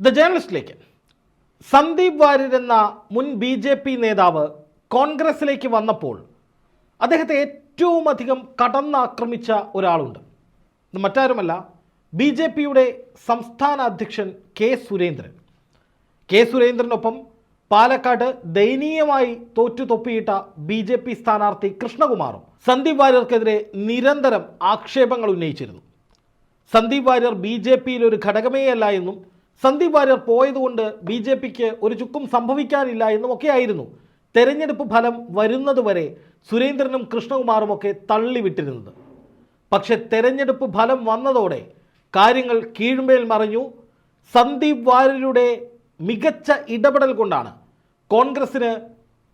The ജേർണലിസ്റ്റിലേക്ക് Sandeep Warrier എന്ന മുൻ B J P നേതാവ് കോൺഗ്രസിലേക്ക് വന്നപ്പോൾ അദ്ദേഹത്തെ ഏറ്റവും അധികം കടന്നാക്രമിച്ച ഒരാളുണ്ട്. മറ്റാരുമല്ല ബി ജെ പിയുടെ സംസ്ഥാന അധ്യക്ഷൻ കെ സുരേന്ദ്രൻ. കെ സുരേന്ദ്രനൊപ്പം പാലക്കാട് ദയനീയമായി തോറ്റു തൊപ്പിയിട്ട ബി ജെ പി സ്ഥാനാർത്ഥി കൃഷ്ണകുമാറും സന്ദീപ് വാര്യർക്കെതിരെ നിരന്തരം ആക്ഷേപങ്ങൾ ഉന്നയിച്ചിരുന്നു. സന്ദീപ് വാര്യർ ബി ജെ പിയിൽ ഒരു ഘടകമേയല്ല എന്നും സന്ദീപ് വാര്യർ പോയതുകൊണ്ട് ബി ജെ പിക്ക് ഒരു ചുക്കും സംഭവിക്കാനില്ല എന്നും ഒക്കെയായിരുന്നു തെരഞ്ഞെടുപ്പ് ഫലം വരുന്നതുവരെ സുരേന്ദ്രനും കൃഷ്ണകുമാറും ഒക്കെ തള്ളിവിട്ടിരുന്നത്. പക്ഷെ തെരഞ്ഞെടുപ്പ് ഫലം വന്നതോടെ കാര്യങ്ങൾ കീഴ്മേൽ മറിഞ്ഞു. സന്ദീപ് വാര്യരുടെ മികച്ച ഇടപെടൽ കൊണ്ടാണ് കോൺഗ്രസിന്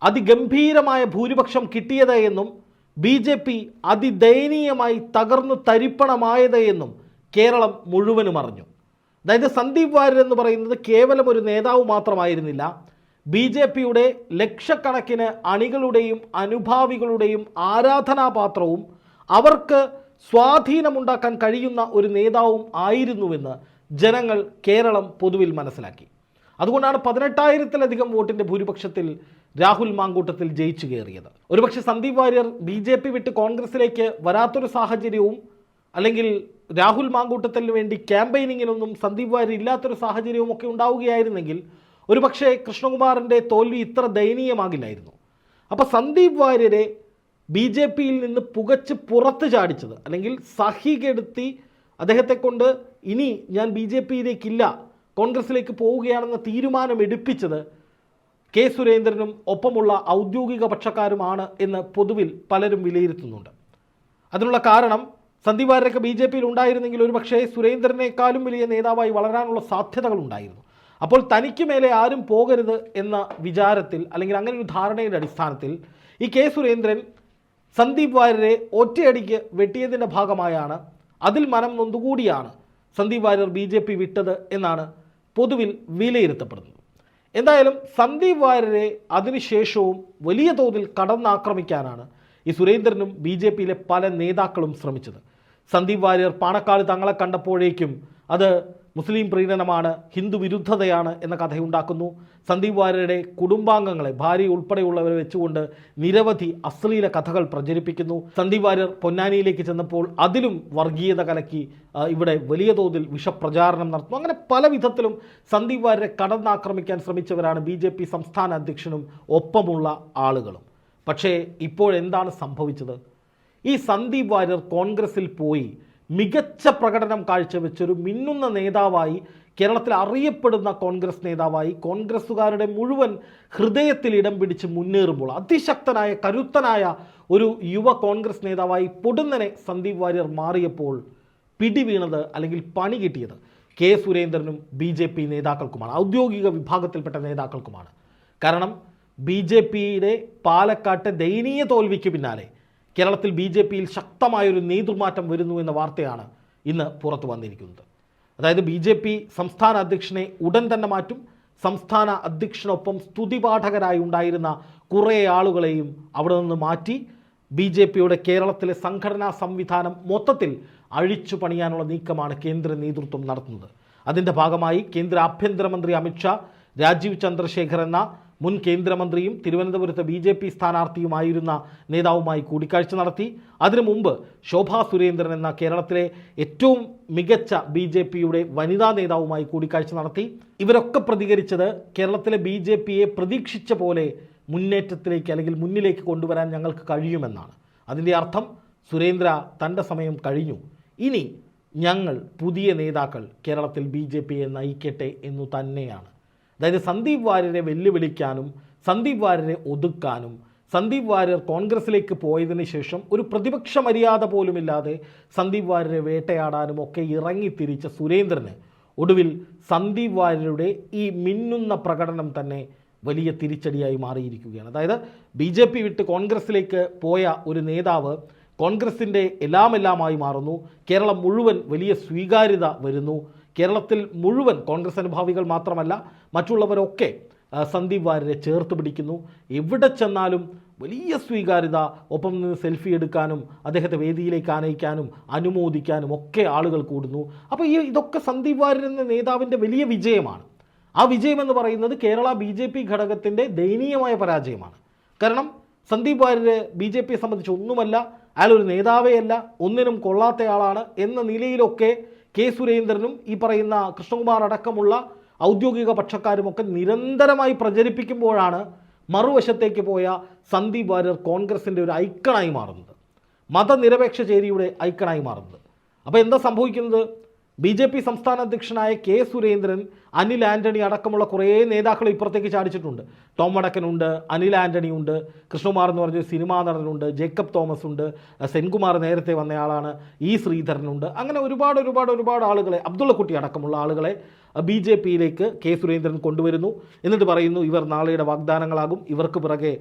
അതിഗംഭീരമായ ഭൂരിപക്ഷം കിട്ടിയത് എന്നും ബി ജെ പി അതിദയനീയമായി തകർന്നു തരിപ്പണമായത് എന്നും കേരളം മുഴുവനും അറിഞ്ഞു. അതായത് സന്ദീപ് വാര്യർ എന്ന് പറയുന്നത് കേവലം ഒരു നേതാവ് മാത്രമായിരുന്നില്ല. ബി ജെ പിയുടെ ലക്ഷക്കണക്കിന് അണികളുടെയും അനുഭാവികളുടെയും ആരാധനാപാത്രവും അവർക്ക് സ്വാധീനമുണ്ടാക്കാൻ കഴിയുന്ന ഒരു നേതാവും ആയിരുന്നുവെന്ന് ജനങ്ങൾ കേരളം പൊതുവിൽ മനസ്സിലാക്കി. അതുകൊണ്ടാണ് പതിനെട്ടായിരത്തിലധികം വോട്ടിന്റെ ഭൂരിപക്ഷത്തിൽ രാഹുൽ മാങ്കൂട്ടത്തിൽ ജയിച്ചു കയറിയത്. ഒരുപക്ഷെ Sandeep Varier B J P വിട്ട് കോൺഗ്രസിലേക്ക് വരാത്തൊരു സാഹചര്യവും അല്ലെങ്കിൽ രാഹുൽ മാങ്കൂട്ടത്തിന് വേണ്ടി ക്യാമ്പയിനിങ്ങിനൊന്നും സന്ദീപ് വാര്യർ ഇല്ലാത്തൊരു സാഹചര്യവും ഒക്കെ ഉണ്ടാവുകയായിരുന്നെങ്കിൽ ഒരുപക്ഷെ കൃഷ്ണകുമാറിന്റെ തോൽവി ഇത്ര ദയനീയമാകില്ലായിരുന്നു. അപ്പോൾ സന്ദീപ് വാര്യരെ ബി ജെ പിയിൽ നിന്ന് പുകച്ച് പുറത്ത് ചാടിച്ചത് അല്ലെങ്കിൽ സഹികെടുത്തി അദ്ദേഹത്തെ കൊണ്ട് ഇനി ഞാൻ ബി ജെ പിയിലേക്കില്ല കോൺഗ്രസിലേക്ക് പോവുകയാണെന്ന തീരുമാനം എടുപ്പിച്ചത് കെ സുരേന്ദ്രനും ഒപ്പമുള്ള ഔദ്യോഗിക പക്ഷക്കാരുമാണ് എന്ന് പൊതുവിൽ പലരും വിലയിരുത്തുന്നുണ്ട്. അതിനുള്ള കാരണം സന്ദീപ് ബി ജെ പിയിൽ ഉണ്ടായിരുന്നെങ്കിൽ ഒരു പക്ഷേ സുരേന്ദ്രനേക്കാളും വലിയ നേതാവായി വളരാനുള്ള സാധ്യതകളുണ്ടായിരുന്നു. അപ്പോൾ തനിക്ക് മേലെ ആരും പോകരുത് എന്ന വിചാരത്തിൽ അല്ലെങ്കിൽ അങ്ങനെ ഒരു ധാരണയുടെ അടിസ്ഥാനത്തിൽ ഈ കെ സുരേന്ദ്രൻ സന്ദീപ് വാര്യരെ ഒറ്റയടിക്ക് വെട്ടിയതിന്റെ ഭാഗമായാണ് അതിൽ മനം നൊന്നുകൂടിയാണ് Sandeep Varier B J P വിട്ടത് എന്നാണ് പൊതുവിൽ വിലയിരുത്തപ്പെടുന്നത്. എന്തായാലും സന്ദീപ് വാര്യരെ അതിനുശേഷവും വലിയ തോതിൽ കടന്നാക്രമിക്കാനാണ് ഈ സുരേന്ദ്രനും ബി ജെ പിയിലെ പല നേതാക്കളും ശ്രമിച്ചത്. സന്ദീപ് വാര്യർ പാണക്കാട് തങ്ങളെ കണ്ടപ്പോഴേക്കും അത് മുസ്ലിം പ്രീണനമാണ് ഹിന്ദു വിരുദ്ധതയാണ് എന്ന കഥയുണ്ടാക്കുന്നു. സന്ദീപ് വാര്യരുടെ കുടുംബാംഗങ്ങളെ ഭാര്യ ഉൾപ്പെടെയുള്ളവരെ വെച്ചുകൊണ്ട് നിരവധി അശ്ലീല കഥകൾ പ്രചരിപ്പിക്കുന്നു. സന്ദീപ് വാര്യർ പൊന്നാനിയിലേക്ക് ചെന്നപ്പോൾ അതിലും വർഗീയത കലക്കി ഇവിടെ വലിയ തോതിൽ വിഷപ്രചാരണം നടത്തുന്നു. അങ്ങനെ പല വിധത്തിലും സന്ദീപ് വാര്യരെ കടന്നാക്രമിക്കാൻ ശ്രമിച്ചവരാണ് ബി സംസ്ഥാന അധ്യക്ഷനും ഒപ്പമുള്ള ആളുകളും. പക്ഷേ ഇപ്പോഴെന്താണ് സംഭവിച്ചത്? ഈ സന്ദീപ് വാര്യർ കോൺഗ്രസിൽ പോയി മികച്ച പ്രകടനം കാഴ്ചവെച്ചൊരു മിന്നുന്ന നേതാവായി കേരളത്തിൽ അറിയപ്പെടുന്ന കോൺഗ്രസ് നേതാവായി കോൺഗ്രസ്സുകാരുടെ മുഴുവൻ ഹൃദയത്തിൽ ഇടം പിടിച്ച് മുന്നേറുമ്പോൾ അതിശക്തനായ കരുത്തനായ ഒരു യുവ കോൺഗ്രസ് നേതാവായി പൊടുന്നനെ സന്ദീപ് വാര്യർ മാറിയപ്പോൾ പിടിവീണത് അല്ലെങ്കിൽ പണി കിട്ടിയത് കെ സുരേന്ദ്രനും ബി നേതാക്കൾക്കുമാണ് ഔദ്യോഗിക വിഭാഗത്തിൽപ്പെട്ട നേതാക്കൾക്കുമാണ്. കാരണം ബി ജെ പിയുടെ പാലക്കാട്ട് ദയനീയ തോൽവിക്ക് പിന്നാലെ കേരളത്തിൽ ബി ജെ പിയിൽ ശക്തമായൊരു നേതൃമാറ്റം വരുന്നു എന്ന വാർത്തയാണ് ഇന്ന് പുറത്തു വന്നിരിക്കുന്നത്. അതായത് ബി ജെ പി സംസ്ഥാന അധ്യക്ഷനെ ഉടൻ തന്നെ മാറ്റും സംസ്ഥാന അധ്യക്ഷനൊപ്പം സ്തുതിപാഠകരായി ഉണ്ടായിരുന്ന കുറേ ആളുകളെയും അവിടെ നിന്ന് മാറ്റി ബി ജെ പിയുടെ കേരളത്തിലെ സംഘടനാ സംവിധാനം മൊത്തത്തിൽ അഴിച്ചു പണിയാനുള്ള നീക്കമാണ് കേന്ദ്ര നേതൃത്വം നടത്തുന്നത്. അതിന്റെ ഭാഗമായി കേന്ദ്ര ആഭ്യന്തരമന്ത്രി അമിത്ഷാ രാജീവ് ചന്ദ്രശേഖർ എന്ന മുൻ കേന്ദ്രമന്ത്രിയും തിരുവനന്തപുരത്ത് ബി ജെ പി സ്ഥാനാർത്ഥിയുമായിരുന്ന നേതാവുമായി കൂടിക്കാഴ്ച നടത്തി. അതിനു മുമ്പ് ശോഭാ സുരേന്ദ്രൻ എന്ന കേരളത്തിലെ ഏറ്റവും മികച്ച ബി ജെ പിയുടെ വനിതാ നേതാവുമായി കൂടിക്കാഴ്ച നടത്തി. ഇവരൊക്കെ പ്രതികരിച്ചത് കേരളത്തിലെ ബി ജെ പിയെ പ്രതീക്ഷിച്ച പോലെ മുന്നേറ്റത്തിലേക്ക് അല്ലെങ്കിൽ മുന്നിലേക്ക് കൊണ്ടുവരാൻ ഞങ്ങൾക്ക് കഴിയുമെന്നാണ്. അതിന്റെ അർത്ഥം സുരേന്ദ്ര തന്റെ സമയം കഴിഞ്ഞു. ഇനി ഞങ്ങൾ പുതിയ നേതാക്കൾ കേരളത്തിൽ ബി ജെ പിയെ നയിക്കട്ടെ എന്നു തന്നെയാണ്. അതായത് സന്ദീപ് വാര്യരെ വെല്ലുവിളിക്കാനും സന്ദീപ് വാര്യരെ ഒതുക്കാനും സന്ദീപ് വാര്യർ കോൺഗ്രസിലേക്ക് പോയതിന് ശേഷം ഒരു പ്രതിപക്ഷ മര്യാദ പോലുമില്ലാതെ സന്ദീപ് വാര്യരെ വേട്ടയാടാനും ഒക്കെ ഇറങ്ങിത്തിരിച്ച സുരേന്ദ്രന് ഒടുവിൽ സന്ദീപ് വാര്യരുടെ ഈ മിന്നുന്ന പ്രകടനം തന്നെ വലിയ തിരിച്ചടിയായി മാറിയിരിക്കുകയാണ്. അതായത് ബി ജെ പി വിട്ട് കോൺഗ്രസിലേക്ക് പോയ ഒരു നേതാവ് കോൺഗ്രസിന്റെ എല്ലാമെല്ലാമായി മാറുന്നു. കേരളം മുഴുവൻ വലിയ സ്വീകാര്യത വരുന്നു. കേരളത്തിൽ മുഴുവൻ കോൺഗ്രസ് അനുഭാവികൾ മാത്രമല്ല മറ്റുള്ളവരൊക്കെ സന്ദീപ് വാര്യരെ ചേർത്ത് പിടിക്കുന്നു. എവിടെ ചെന്നാലും വലിയ സ്വീകാര്യത ഒപ്പം നിന്ന് സെൽഫി എടുക്കാനും അദ്ദേഹത്തെ വേദിയിലേക്ക് ആനയിക്കാനും അനുമോദിക്കാനും ഒക്കെ ആളുകൾ കൂടുന്നു. അപ്പോൾ ഈ ഇതൊക്കെ സന്ദീപ് വാര്യർ എന്ന നേതാവിന്റെ വലിയ വിജയമാണ്. ആ വിജയം എന്ന് പറയുന്നത് കേരള ബി ജെ പി ഘടകത്തിന്റെ ദയനീയമായ പരാജയമാണ്. കാരണം സന്ദീപ് വാര്യർ ബി ജെ പിയെ സംബന്ധിച്ച് ഒന്നുമല്ല അയാളൊരു ഒരു നേതാവേ അല്ല ഒന്നിനും കൊള്ളാത്തയാളാണ് എന്ന നിലയിലൊക്കെ കെ സുരേന്ദ്രനും ഈ പറയുന്ന കൃഷ്ണകുമാർ അടക്കമുള്ള ഔദ്യോഗിക പക്ഷക്കാരുമൊക്കെ നിരന്തരമായി പ്രചരിപ്പിക്കുമ്പോഴാണ് മറുവശത്തേക്ക് പോയ സന്ദീപ് വാര്യർ കോൺഗ്രസിന്റെ ഒരു ഐക്കണായി മാറുന്നത്. മതനിരപേക്ഷ ചേരിയുടെ ഐക്കണായി മാറുന്നത്. അപ്പോൾ എന്താ സംഭവിക്കുന്നത്? ബി സംസ്ഥാന അധ്യക്ഷനായ കെ സുരേന്ദ്രൻ അനിൽ ആന്റണി അടക്കമുള്ള കുറേ നേതാക്കൾ ഇപ്പുറത്തേക്ക് ചാടിച്ചിട്ടുണ്ട്. ടോം വടക്കനുണ്ട് അനിൽ ആന്റണി ഉണ്ട് കൃഷ്ണകുമാർ എന്ന് പറഞ്ഞ സിനിമാ നടനുണ്ട് ജേക്കബ് തോമസ് ഉണ്ട് സെൻകുമാർ നേരത്തെ വന്നയാളാണ് ഇ ശ്രീധരനുണ്ട് അങ്ങനെ ഒരുപാട് ഒരുപാട് ഒരുപാട് ആളുകളെ അബ്ദുള്ളക്കുട്ടി അടക്കമുള്ള ആളുകളെ ബി ജെ പിയിലേക്ക് കെ സുരേന്ദ്രൻ കൊണ്ടുവരുന്നു. എന്നിട്ട് പറയുന്നു ഇവർ നാളെയുടെ വാഗ്ദാനങ്ങളാകും. ഇവർക്ക് പിറകെ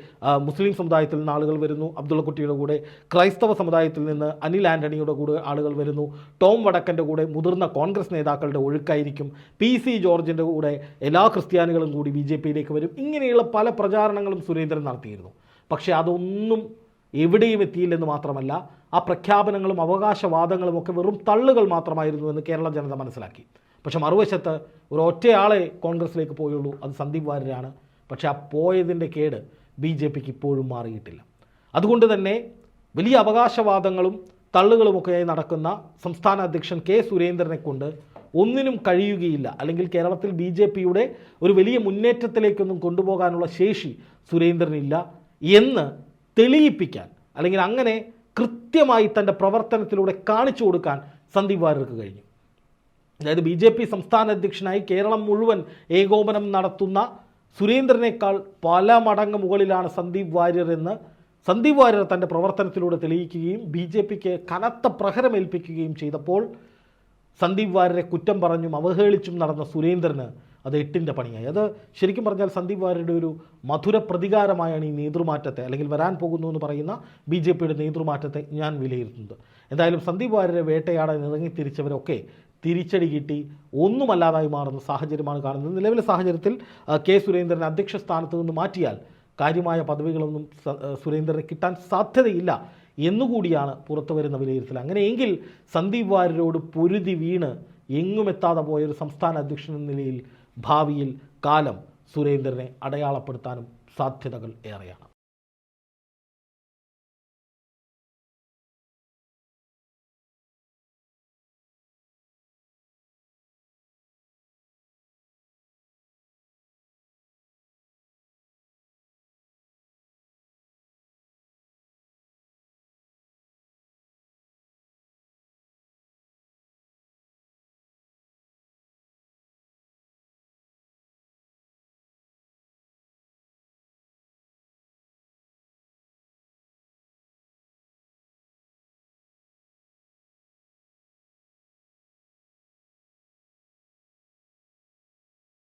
മുസ്ലിം സമുദായത്തിൽ നിന്ന് ആളുകൾ വരുന്നു. അബ്ദുള്ളക്കുട്ടിയുടെ കൂടെ ക്രൈസ്തവ സമുദായത്തിൽ നിന്ന് അനിൽ ആന്റണിയുടെ കൂടെ ആളുകൾ വരുന്നു. ടോം വടക്കന്റെ കൂടെ മുതിർന്ന കോൺഗ്രസ് നേതാക്കളുടെ ഒഴുക്കായിരിക്കും. പി സി ജോർജിന്റെ കൂടെ എല്ലാ ക്രിസ്ത്യാനികളും കൂടി ബി ജെ പിയിലേക്ക് വരും. ഇങ്ങനെയുള്ള പല പ്രചാരണങ്ങളും സുരേന്ദ്രൻ നടത്തിയിരുന്നു. പക്ഷേ അതൊന്നും എവിടെയും എത്തിയില്ലെന്ന് മാത്രമല്ല ആ പ്രഖ്യാപനങ്ങളും അവകാശവാദങ്ങളും ഒക്കെ വെറും തള്ളുകൾ മാത്രമായിരുന്നു എന്ന് കേരള ജനത മനസ്സിലാക്കി. പക്ഷെ മറുവശത്ത് ഒരു ഒറ്റയാളെ കോൺഗ്രസ്സിലേക്ക് പോയുള്ളൂ അത് സന്ദീപ് വാര്യരാണ്. പക്ഷേ ആ പോയതിന്റെ കേട് ബി ജെ പിക്ക് ഇപ്പോഴും മാറിയിട്ടില്ല. അതുകൊണ്ട് തന്നെ വലിയ അവകാശവാദങ്ങളും തള്ളുകളുമൊക്കെയായി നടക്കുന്ന സംസ്ഥാന അധ്യക്ഷൻ കെ സുരേന്ദ്രനെ കൊണ്ട് ഒന്നിനും കഴിയുകയില്ല. അല്ലെങ്കിൽ കേരളത്തിൽ ബി ജെ പിയുടെ ഒരു വലിയ മുന്നേറ്റത്തിലേക്കൊന്നും കൊണ്ടുപോകാനുള്ള ശേഷി സുരേന്ദ്രനില്ല എന്ന് തെളിയിപ്പിക്കാൻ അല്ലെങ്കിൽ അങ്ങനെ കൃത്യമായി തന്റെ പ്രവർത്തനത്തിലൂടെ കാണിച്ചു കൊടുക്കാൻ സന്ദീപ് വാര്യർക്ക് കഴിഞ്ഞു. അതായത് ബി ജെ പി സംസ്ഥാന അധ്യക്ഷനായി കേരളം മുഴുവൻ ഏകോപനം നടത്തുന്ന സുരേന്ദ്രനേക്കാൾ പല മടങ്ങ് മുകളിലാണ് സന്ദീപ് വാര്യർ എന്ന് സന്ദീപ് വാര്യർ തന്റെ പ്രവർത്തനത്തിലൂടെ തെളിയിക്കുകയും ബി ജെ പിക്ക് കനത്ത പ്രഹരമേൽപ്പിക്കുകയും ചെയ്തപ്പോൾ സന്ദീപ് വാര്യരെ കുറ്റം പറഞ്ഞും അവഹേളിച്ചും നടന്ന സുരേന്ദ്രന് അത് എട്ടിന്റെ പണിയായി. അത് ശരിക്കും പറഞ്ഞാൽ സന്ദീപ് വാര്യരുടെ ഒരു മധുര പ്രതികാരമായാണ് ഈ നേതൃമാറ്റത്തെ അല്ലെങ്കിൽ വരാൻ പോകുന്നു എന്ന് പറയുന്ന ബി ജെ പിയുടെ നേതൃമാറ്റത്തെ ഞാൻ വിലയിരുത്തുന്നത്. എന്തായാലും സന്ദീപ് വാര്യരെ വേട്ടയാടാൻ ഇറങ്ങി തിരിച്ചവരൊക്കെ തിരിച്ചടി കിട്ടി ഒന്നുമല്ലാതായി മാറുന്ന സാഹചര്യമാണ് കാണുന്നത്. നിലവിലെ സാഹചര്യത്തിൽ കെ സുരേന്ദ്രൻ അധ്യക്ഷ സ്ഥാനത്ത് നിന്ന് മാറ്റിയാൽ കാര്യമായ പദവികളൊന്നും സുരേന്ദ്രന് കിട്ടാൻ സാധ്യതയില്ല എന്നുകൂടിയാണ് പുറത്തു വരുന്ന വിലയിരുത്തൽ. അങ്ങനെയെങ്കിൽ സന്ദീപ് വാര്യരോട് പൊരുതി വീണ് എങ്ങുമെത്താതെ പോയൊരു സംസ്ഥാന അധ്യക്ഷൻ എന്ന നിലയിൽ ഭാവിയിൽ കാലം സുരേന്ദ്രനെ അടയാളപ്പെടുത്താനും സാധ്യതകൾ ഏറെയാണ്.